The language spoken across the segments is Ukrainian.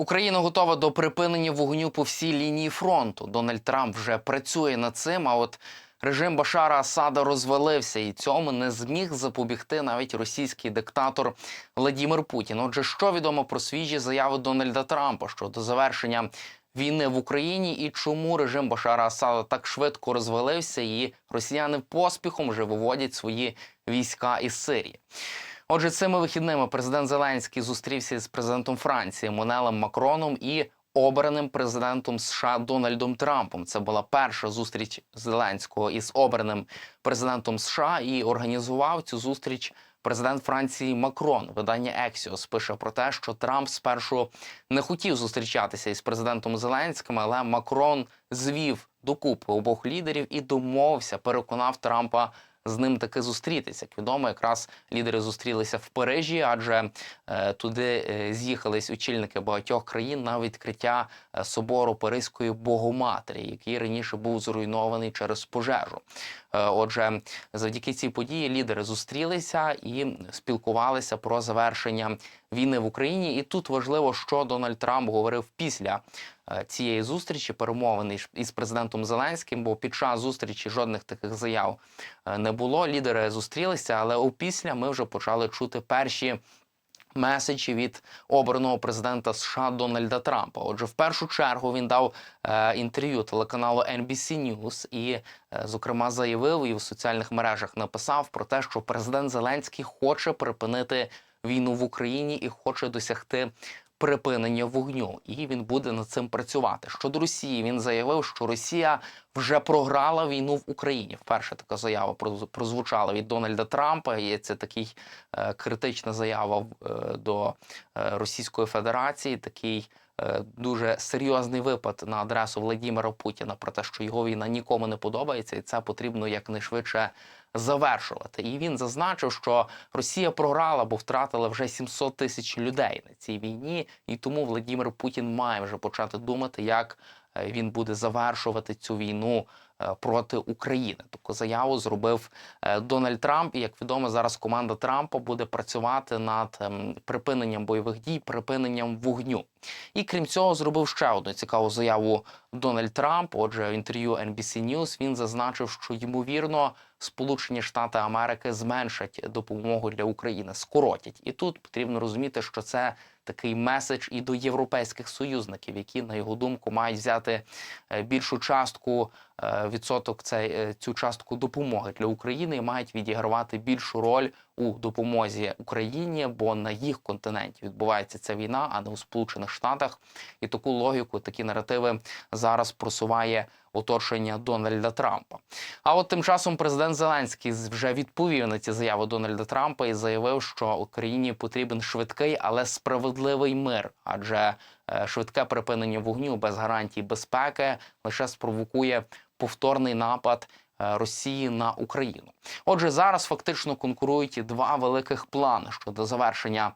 Україна готова до припинення вогню по всій лінії фронту. Дональд Трамп вже працює над цим. А от режим Башара Асада розвалився, і цьому не зміг запобігти навіть російський диктатор Владімир Путін. Отже, що відомо про свіжі заяви Дональда Трампа щодо завершення війни в Україні і чому режим Башара Асада так швидко розвалився, і росіяни поспіхом вже виводять свої війська із Сирії. Отже, цими вихідними президент Зеленський зустрівся з президентом Франції Монелем Макроном і обраним президентом США Дональдом Трампом. Це була перша зустріч Зеленського із обраним президентом США і організував цю зустріч. Президент Франції Макрон видання Axios пише про те, що Трамп спершу не хотів зустрічатися із президентом Зеленським, але Макрон звів докупи обох лідерів і домовився, переконав Трампа з ним таки зустрітися. Як відомо, якраз лідери зустрілися в Парижі, адже е, туди е, з'їхались очільники багатьох країн на відкриття е, собору Паризької Богоматері, який раніше був зруйнований через пожежу. Отже, завдяки цій події лідери зустрілися і спілкувалися про завершення війни в Україні. І тут важливо, що Дональд Трамп говорив після е, цієї зустрічі, перемовини із- президентом Зеленським, бо під час зустрічі жодних таких заяв е, не було. Лідери зустрілися, але опісля ми вже почали чути перші. Меседжі від обраного президента США Дональда Трампа. Отже, в першу чергу він дав е, інтерв'ю телеканалу NBC News і, е, зокрема, заявив і в соціальних мережах написав про те, що президент Зеленський хоче припинити війну в Україні і хоче досягти припинення вогню, і він буде над цим працювати. Щодо Росії, він заявив, що Росія вже програла війну в Україні. Вперше така заява проз- прозвучала від Дональда Трампа. І це такий е, критична заява е, до е, Російської Федерації. Такий дуже серйозний випад на адресу Владимира Путіна про те, що його війна нікому не подобається, і це потрібно якнайшвидше завершувати. І він зазначив, що Росія програла, бо втратила вже 700 тисяч людей на цій війні, і тому Владимир Путін має вже почати думати, як е, він буде завершувати цю війну е, проти України. Таку заяву зробив е, Дональд Трамп. І як відомо, зараз команда Трампа буде працювати над ем, припиненням бойових дій, припиненням вогню. І крім цього, зробив ще одну цікаву заяву Дональд Трамп. Отже, в інтерв'ю NBC News він зазначив, що ймовірно Сполучені Штати Америки зменшать допомогу для України, скоротять. І тут потрібно розуміти, що це такий меседж і до європейських союзників, які, на його думку, мають взяти е, більшу частку е, відсоток цей, е, цю частку допомоги для України і мають відігравати більшу роль у допомозі Україні, бо на їх континенті відбувається ця війна, а не у Сполучених Штатах. І таку логіку, такі наративи зараз просуває оточення Дональда Трампа. А от тим часом президент Зеленський вже відповів на ці заяви Дональда Трампа і заявив, що Україні потрібен швидкий, але справедливий мир, адже е, швидке припинення вогню без гарантій безпеки лише спровокує повторний напад. Е, Росії на Україну, отже, зараз фактично конкурують два великих плани щодо завершення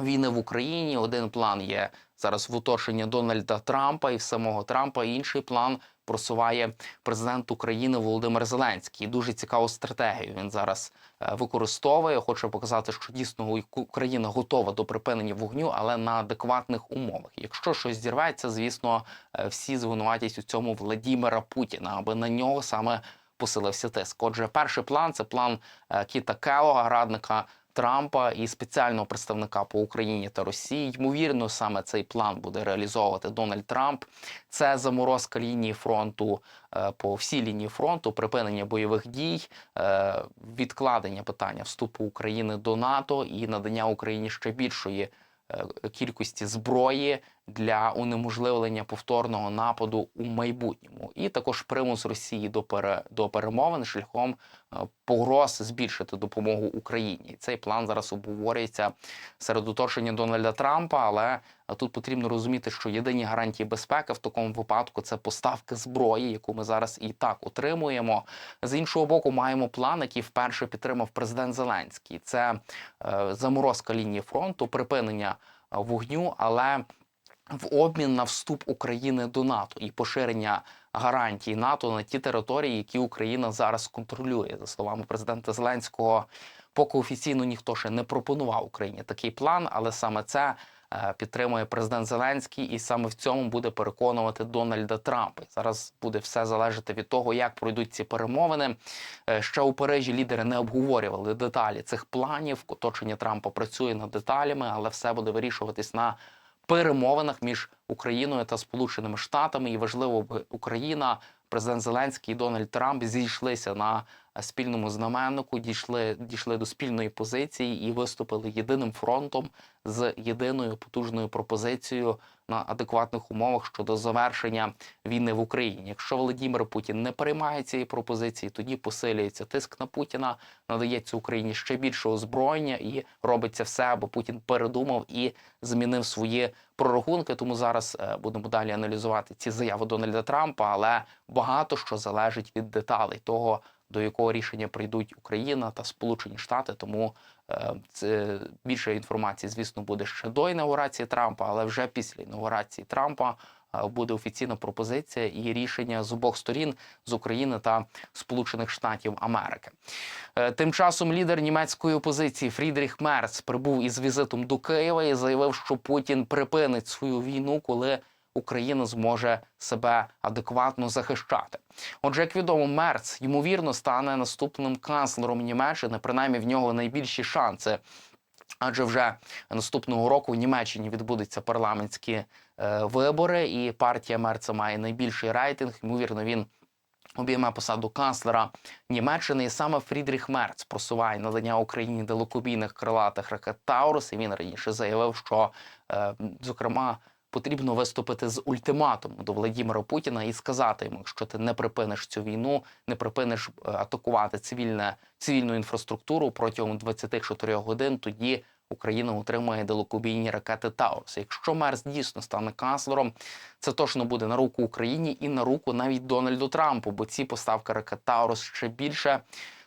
війни в Україні. Один план є зараз в оточенні Дональда Трампа і самого Трампа. Інший план просуває президент України Володимир Зеленський. Дуже цікаву стратегію він зараз е, використовує. Хоче показати, що дійсно Україна готова до припинення вогню, але на адекватних умовах. Якщо щось зірветься, звісно, е, всі звинуватять у цьому Владімира Путіна, аби на нього саме посилився тиск. Отже, перший план це план е, Кіта Келога, радника Трампа і спеціального представника по Україні та Росії. Ймовірно, саме цей план буде реалізовувати Дональд Трамп. Це заморозка лінії фронту е, по всій лінії фронту, припинення бойових дій, е, відкладення питання вступу України до НАТО і надання Україні ще більшої кількості зброї для унеможливлення повторного нападу у майбутньому, і також примус Росії до пере, до перемовин шляхом е, погроз збільшити допомогу Україні. Цей план зараз обговорюється серед оточення Дональда Трампа, але е, тут потрібно розуміти, що єдині гарантії безпеки в такому випадку це поставки зброї, яку ми зараз і так отримуємо. З іншого боку, маємо план, який вперше підтримав президент Зеленський. Це е, заморозка лінії фронту, припинення е, вогню, але в обмін на вступ України до НАТО і поширення гарантій НАТО на ті території, які Україна зараз контролює, за словами президента Зеленського. Поки офіційно ніхто ще не пропонував Україні такий план, але саме це е, підтримує президент Зеленський, і саме в цьому буде переконувати Дональда Трампа. І зараз буде все залежати від того, як пройдуть ці перемовини. Е, Ще у Парижі лідери не обговорювали деталі цих планів. Оточення Трампа працює над деталями, але все буде вирішуватись на перемовинах між Україною та Сполученими Штатами. І важливо, би Україна, президент Зеленський і Дональд Трамп зійшлися на спільному знаменнику, дійшли, дійшли до спільної позиції і виступили єдиним фронтом з єдиною потужною пропозицією на адекватних умовах щодо завершення війни в Україні. Якщо Володимир Путін не приймає цієї пропозиції, тоді посилюється тиск на Путіна, надається Україні ще більше озброєння і робиться все, аби Путін передумав і змінив свої прорахунки. Тому зараз е, будемо далі аналізувати ці заяви Дональда Трампа, але багато що залежить від деталей того, до якого рішення прийдуть Україна та Сполучені Штати. Тому е, це більше інформації, звісно, буде ще до інаугурації Трампа, але вже після інаугурації Трампа. Буде офіційна пропозиція і рішення з обох сторін з України та Сполучених Штатів Америки. Е, Тим часом лідер німецької опозиції Фрідріх Мерц прибув із візитом до Києва і заявив, що Путін припинить свою війну, коли Україна зможе себе адекватно захищати. Отже, як відомо, Мерц ймовірно стане наступним канцлером Німеччини. Принаймні в нього найбільші шанси. Адже вже наступного року в Німеччині відбудуться парламентські е, вибори, і партія Мерца має найбільший рейтинг. Ймовірно, він обійме посаду канцлера Німеччини. І саме Фрідріх Мерц просуває надання Україні далекобійних крилатих ракет Таурус. І він раніше заявив, що е, зокрема. Потрібно виступити з ультиматумом до Владимира Путіна і сказати йому, якщо ти не припиниш цю війну, не припиниш е, атакувати цивільне цивільну інфраструктуру протягом 24 годин, тоді Україна отримає далекобійні ракети Таурус. Якщо Мерс дійсно стане канцлером, це точно буде на руку Україні і на руку навіть Дональду Трампу, бо ці поставки ракет Таурус ще більше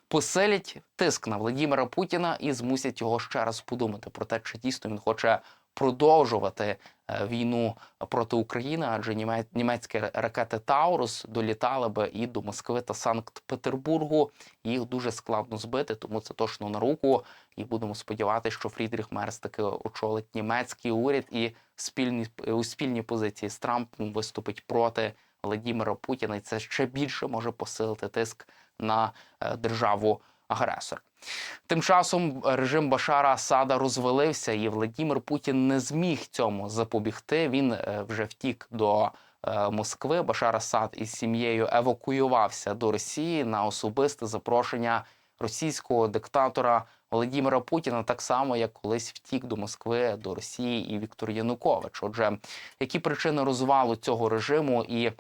посилять тиск на Владимира Путіна і змусять його ще раз подумати про те, чи дійсно він хоче продовжувати е, війну проти України, адже німець- німецькі ракети Таурус долітали би і до Москви та Санкт-Петербургу. Їх дуже складно збити, тому це точно на руку. І будемо сподіватися, що Фрідріх Мерц таки очолить німецький уряд і спільні у спільній позиції з Трампом виступить проти Владимира Путіна. І це ще більше може посилити тиск на е, державу агресора. Тим часом режим Башара Асада розвалився, і Владимир Путін не зміг цьому запобігти. Він е, вже втік до е, Москви. Башар Асад із сім'єю евакуювався до Росії на особисте запрошення російського диктатора Володимира Путіна, так само як колись втік до Москви до Росії і Віктор Янукович. Отже, які причини розвалу цього режиму і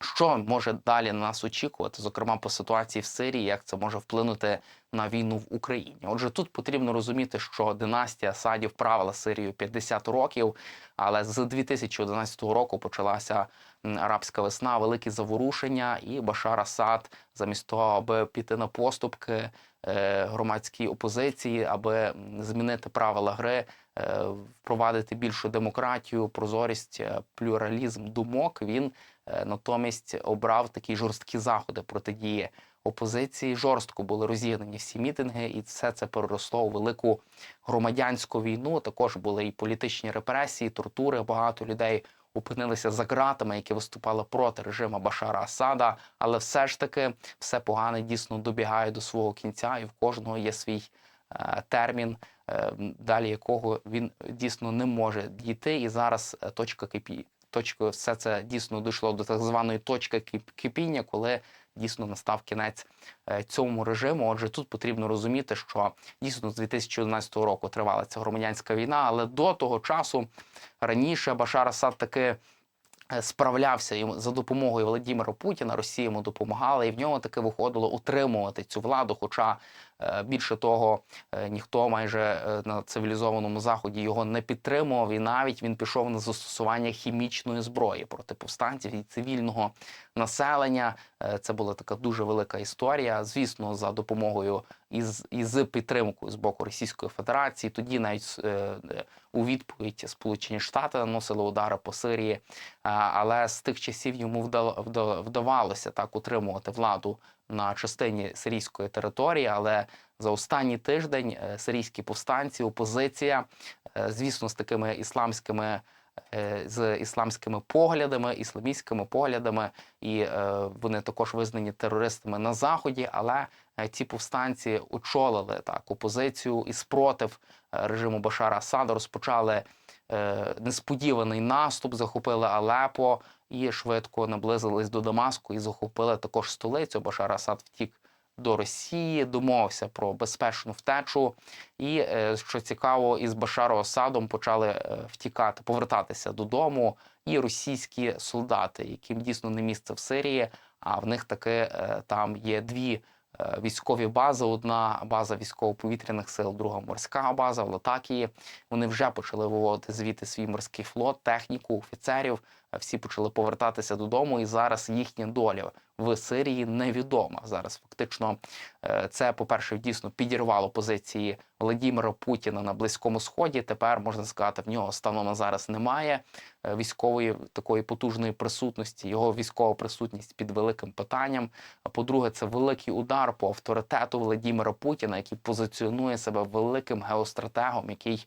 що може далі на нас очікувати, зокрема по ситуації в Сирії, як це може вплинути на війну в Україні? Отже, тут потрібно розуміти, що династія Асадів правила Сирію 50 років, але з 2011 року почалася арабська весна, великі заворушення, і Башар Асад, замість того, аби піти на поступки е, громадській опозиції, аби змінити правила гри, впровадити більшу демократію, прозорість, е, плюралізм думок. Він е, натомість обрав такі жорсткі заходи протидії опозиції. Жорстко були розігнані всі мітинги, і все це переросло у велику громадянську війну. Також були і політичні репресії, тортури. Багато людей опинилися за ґратами, які виступали проти режиму Башара Асада. Але все ж таки все погане дійсно добігає до свого кінця, і в кожного є свій е, термін, е, далі якого він дійсно не може дійти. І зараз е, точка кипі. Точка, все це дійсно дійшло до так званої точки кипіння, коли дійсно настав кінець е, цьому режиму. Отже, тут потрібно розуміти, що дійсно з 2011 року тривала ця громадянська війна, але до того часу раніше Башар Асад таки е, справлявся йому за допомогою Володимира Путіна. Росія йому допомагала, і в нього таки виходило утримувати цю владу. Хоча е, більше того, е, ніхто майже е, на цивілізованому заході його не підтримував, і навіть він пішов на застосування хімічної зброї проти повстанців і цивільного населення. Е, Це була така дуже велика історія. Звісно, за допомогою і з, підтримкою з боку Російської Федерації. Тоді навіть е, е, у відповідь Сполучені Штати наносили удари по Сирії, але з тих часів йому вдавалося так утримувати владу на частині сирійської території, але за останній тиждень сирійські повстанці, опозиція, звісно, з такими ісламськими. Е, З ісламськими поглядами, ісламістськими поглядами, і е, вони також визнані терористами на заході. Але е, ці повстанці очолили так опозицію і спротив режиму Башара Асада, розпочали несподіваний наступ, захопили Алепо і швидко наблизились до Дамаску і захопили також столицю. Башар Асад втік до Росії, домовився про безпечну втечу. І е, що цікаво, із Башаром Асадом почали е, втікати, повертатися додому і російські солдати, яким дійсно не місце в Сирії. А в них таки е, там є дві військові бази: одна база військово-повітряних сил, друга морська база в Латакії. Вони вже почали виводити звідти свій морський флот, техніку, офіцерів. Всі почали повертатися додому, і зараз їхня доля в Сирії невідома. Зараз фактично е, це, по-перше, дійсно підірвало позиції Володимира Путіна на Близькому Сході. Тепер можна сказати, в нього станом на зараз немає е, військової такої потужної присутності. Його військова присутність під великим питанням. А по-друге, це великий удар по авторитету Володимира Путіна, який позиціонує себе великим геостратегом, який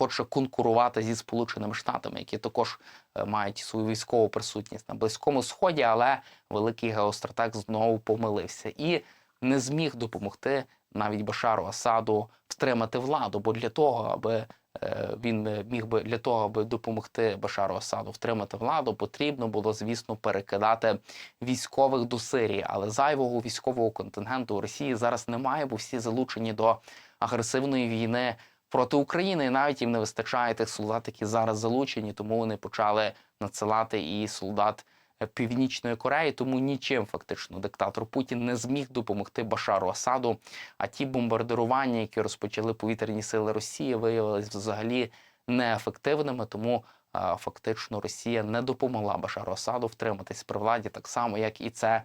хоче конкурувати зі Сполученими Штатами, які також е, мають свою військову присутність на Близькому Сході, але великий геостратег знову помилився і не зміг допомогти навіть Башару Асаду втримати владу. Бо для того, аби е, він е, міг би для того, аби допомогти Башару Асаду втримати владу, потрібно було, звісно, перекидати військових до Сирії. Але зайвого військового контингенту у Росії зараз немає, бо всі залучені до агресивної війни проти України. І навіть їм не вистачає тих солдат, які зараз залучені, тому вони почали надсилати і солдат е, Північної Кореї. Тому нічим фактично диктатор Путін не зміг допомогти Башару Асаду. А ті бомбардирування, які розпочали повітряні сили Росії, виявилися взагалі неефективними. Тому фактично Росія не допомогла Башару Асаду втриматись при владі, так само як і це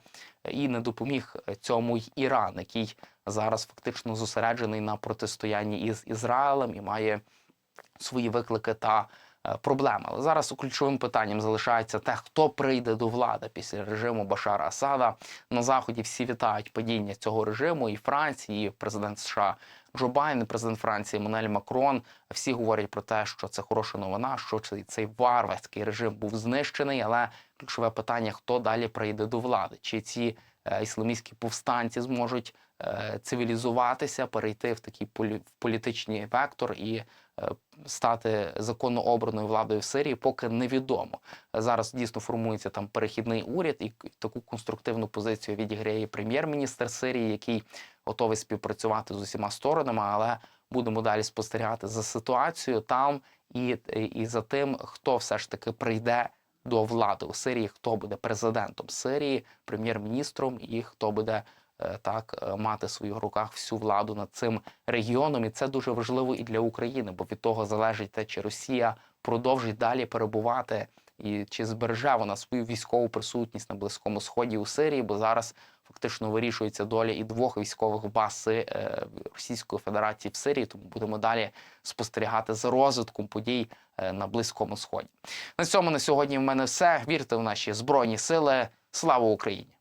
і не допоміг цьому й Іран, який зараз фактично зосереджений на протистоянні із Ізраїлем і має свої виклики та проблеми. Але зараз ключовим питанням залишається те, хто прийде до влади після режиму Башара Асада. На заході всі вітають падіння цього режиму, і Франції, і президент США Джо Байден, президент Франції Еммануель Макрон. Всі говорять про те, що це хороша новина, що цей, варварський режим був знищений. Але ключове питання: хто далі прийде до влади? Чи ці е, ісламістські повстанці зможуть е, цивілізуватися, перейти в такий політичний вектор і е, стати законно обраною владою в Сирії, поки невідомо. Зараз дійсно формується там перехідний уряд, і таку конструктивну позицію відіграє прем'єр-міністр Сирії, який готовий співпрацювати з усіма сторонами, але будемо далі спостерігати за ситуацією там і, і за тим, хто все ж таки прийде до влади у Сирії, хто буде президентом Сирії, прем'єр-міністром, і хто буде е, так е, мати в своїх руках всю владу над цим регіоном. І це дуже важливо і для України, бо від того залежить те, чи Росія продовжить далі перебувати. І чи збереже вона свою військову присутність на Близькому Сході у Сирії, бо зараз фактично вирішується доля і двох військових баз е, Російської Федерації в Сирії. Тому будемо далі спостерігати за розвитком подій е, на Близькому Сході. На цьому на сьогодні в мене все. Вірте в наші збройні сили. Слава Україні!